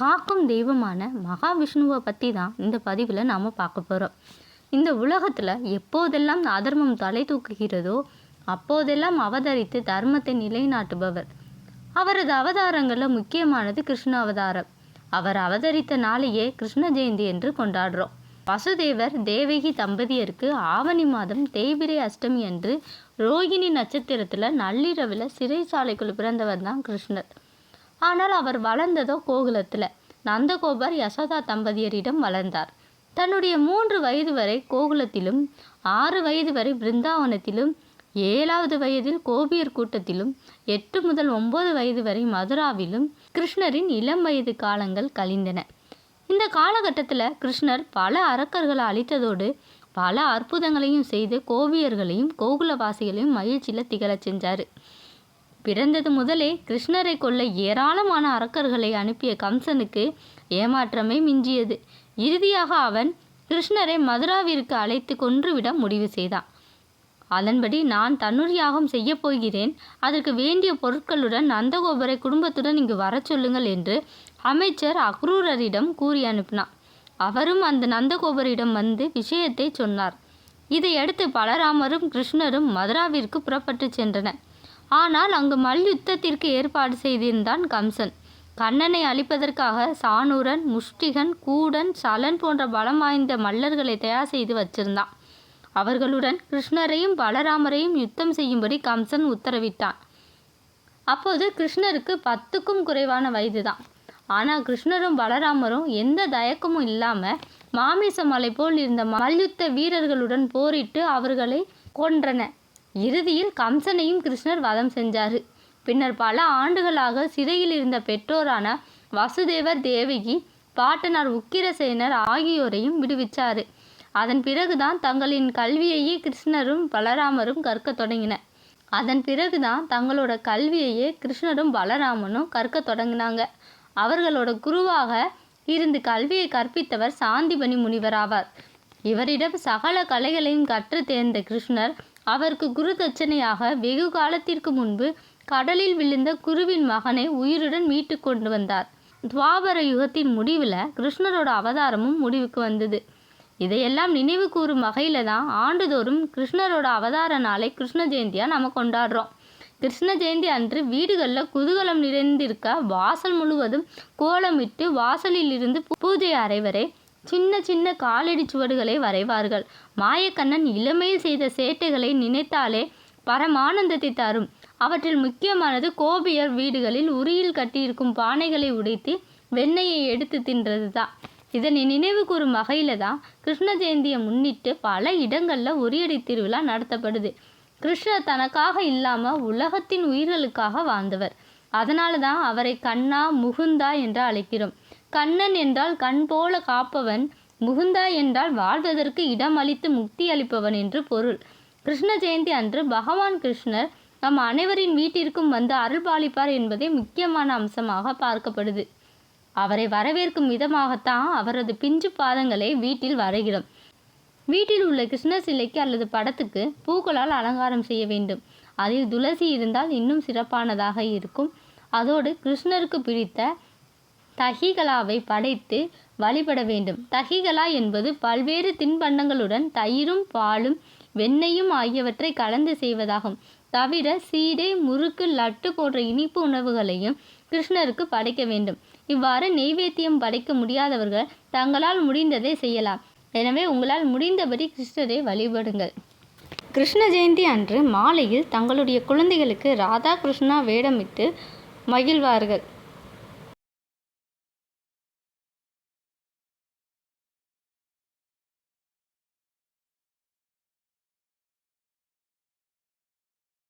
காக்கும் தெய்வமான மகாவிஷ்ணுவை பற்றி தான் இந்த பதிவில் நாம் பார்க்க போகிறோம் இந்த உலகத்தில் எப்போதெல்லாம் அதர்மம் தலை தூக்குகிறதோ அப்போதெல்லாம் அவதரித்து தர்மத்தை நிலைநாட்டுபவர். அவரது அவதாரங்களில் முக்கியமானது கிருஷ்ண அவதாரம். அவர் அவதரித்த நாளையே கிருஷ்ண ஜெயந்தி என்று கொண்டாடுறோம். வசுதேவர் தேவகி தம்பதியருக்கு ஆவணி மாதம் தேய்பிரை அஷ்டமி அன்று ரோகிணி நட்சத்திரத்தில் நள்ளிரவில் சிறைச்சாலைக்குள் பிறந்தவர் தான் கிருஷ்ணர். ஆனால் அவர் வளர்ந்ததோ கோகுலத்தில். நந்தகோபர் யசோதா தம்பதியரிடம் வளர்ந்தார். தன்னுடைய மூன்று வயது வரை கோகுலத்திலும் ஆறு வயது வரை பிருந்தாவனத்திலும் ஏழாவது வயதில் கோபியர் கூட்டத்திலும் எட்டு முதல் ஒன்பது வயது வரை மதுராவிலும் கிருஷ்ணரின் இளம் வயது காலங்கள் கழிந்தன. இந்த காலகட்டத்தில் கிருஷ்ணர் பல அரக்கர்களை அழித்ததோடு பல அற்புதங்களையும் செய்து கோபியர்களையும் கோகுலவாசிகளையும் மகிழ்ச்சியில் திகழச் செஞ்சார். பிறந்தது முதலே கிருஷ்ணரை கொல்ல ஏராளமான அரக்கர்களை அனுப்பிய கம்சனுக்கு ஏமாற்றமே மிஞ்சியது. இறுதியாக அவன் கிருஷ்ணரை மதுராவிற்கு அழைத்து கொன்றுவிட முடிவு செய்தான். அதன்படி நான் தன்னுர் யாகம் செய்ய போகிறேன். அதற்கு வேண்டிய பொருட்களுடன் நந்தகோபரை குடும்பத்துடன் இங்கு வரச் சொல்லுங்கள் என்று அமைச்சர் அக்ரூரரிடம் கூறி அனுப்பினான். அவரும் அந்த நந்தகோபரிடம் வந்து விஷயத்தை சொன்னார். இதையடுத்து பலராமரும் கிருஷ்ணரும் மதுராவிற்கு புறப்பட்டு சென்றனர். ஆனால் அங்கு மல்யுத்தத்திற்கு ஏற்பாடு செய்திருந்தான் கம்சன். கண்ணனை அழிப்பதற்காக சானூரன் முஷ்டிகன் கூடன் சலன் போன்ற பலம் வாய்ந்த மல்லர்களை தயார் செய்து வச்சிருந்தான். அவர்களுடன் கிருஷ்ணரையும் பலராமரையும் யுத்தம் செய்யும்படி கம்சன் உத்தரவிட்டான். அப்போது கிருஷ்ணருக்கு பத்துக்கும் குறைவான வயதுதான். ஆனால் கிருஷ்ணரும் பலராமரும் எந்த தயக்கமும் இல்லாமல் மாமிச மலை போல் இருந்த மல்யுத்த வீரர்களுடன் போரிட்டு அவர்களை கொன்றன இறுதியில் கம்சனையும் கிருஷ்ணர் வதம் செஞ்சார். பின்னர் பல ஆண்டுகளாக சிறையில் இருந்த பெற்றோரான வசுதேவர் தேவகி பாட்டனார் உக்கிரசேனர் ஆகியோரையும் விடுவிச்சாரு. அதன் பிறகுதான் தங்களின் கல்வியையே கிருஷ்ணரும் பலராமரும் கற்க தொடங்கினர் அதன் பிறகுதான் தங்களோட கல்வியையே கிருஷ்ணரும் பலராமனும் கற்க தொடங்கினாங்க. அவர்களோட குருவாக இருந்து கல்வியை கற்பித்தவர் சாந்திபனி முனிவர் ஆவார் இவரிடம் சகல கலைகளையும் கற்று தேர்ந்த கிருஷ்ணர் அவருக்கு குரு தட்சணையாக வெகு காலத்திற்கு முன்பு கடலில் விழுந்த குருவின் மகனை உயிருடன் மீட்டு கொண்டு வந்தார். துவாபர யுகத்தின் முடிவில் கிருஷ்ணரோட அவதாரமும் முடிவுக்கு வந்தது. இதையெல்லாம் நினைவு கூறும் வகையில் தான் ஆண்டுதோறும் கிருஷ்ணரோட அவதார நாளை கிருஷ்ண ஜெயந்தியாக நம்ம கொண்டாடுறோம். கிருஷ்ண ஜெயந்தி அன்று வீடுகளில் குதூகலம் நிறைந்திருக்க வாசல் முழுவதும் கோலமிட்டு வாசலில் இருந்து பூஜை அறை வரை சின்ன சின்ன காலடி சுவடுகளை வரைவார்கள். மாயக்கண்ணன் இளமையில் செய்த சேட்டைகளை நினைத்தாலே பரமானந்தத்தை தரும். அவற்றில் முக்கியமானது கோபியர் வீடுகளில் உரியில் கட்டியிருக்கும் பானைகளை உடைத்து வெண்ணெயை எடுத்து தின்றது தான் இதனை நினைவு கூறும் வகையில் தான் கிருஷ்ண ஜெயந்தியை முன்னிட்டு பல இடங்களில் உரியடி திருவிழா நடத்தப்படுது. கிருஷ்ணர் தனக்காக இல்லாமல் உலகத்தின் உயிர்களுக்காக வாழ்ந்தவர். அதனால தான் அவரை கண்ணா முகுந்தா என்று அழைக்கிறோம். கண்ணன் என்றால் கண் போல காப்பவன் முகுந்தா என்றால் வாழ்வதற்கு இடம் அளித்து முக்தி அளிப்பவன் என்று பொருள். கிருஷ்ண ஜெயந்தி அன்று பகவான் கிருஷ்ணர் நம் அனைவரின் வீட்டிற்கும் வந்து அருள்பாலிப்பார் என்பதே முக்கியமான அம்சமாக பார்க்கப்படுது. அவரை வரவேற்கும் விதமாகத்தான் அவரது பிஞ்சு பாதங்களை வீட்டில் வரைகிறோம். வீட்டில் உள்ள கிருஷ்ண சிலைக்கு அல்லது படத்துக்கு பூக்களால் அலங்காரம் செய்ய வேண்டும். அதில் துளசி இருந்தால் இன்னும் சிறப்பானதாக இருக்கும். அதோடு கிருஷ்ணருக்கு பிடித்த தஹிகலாவை படைத்து வழிபட வேண்டும். தகிகலா என்பது பல்வேறு தின்பண்டங்களுடன் தயிரும் பாலும் வெண்ணெயும் ஆகியவற்றை கலந்து செய்வதாகும். தவிர சீடை முறுக்கு லட்டு போன்ற இனிப்பு உணவுகளையும் கிருஷ்ணருக்கு படைக்க வேண்டும். இவ்வாறு நெய்வேத்தியம் படைக்க முடியாதவர்கள் தங்களால் முடிந்ததை செய்யலாம். எனவே உங்களால் முடிந்தபடி கிருஷ்ணரை வழிபடுங்கள். கிருஷ்ண ஜெயந்தி அன்று மாலையில் தங்களுடைய குழந்தைகளுக்கு ராதா கிருஷ்ணா வேடமிட்டு மகிழ்வார்கள்.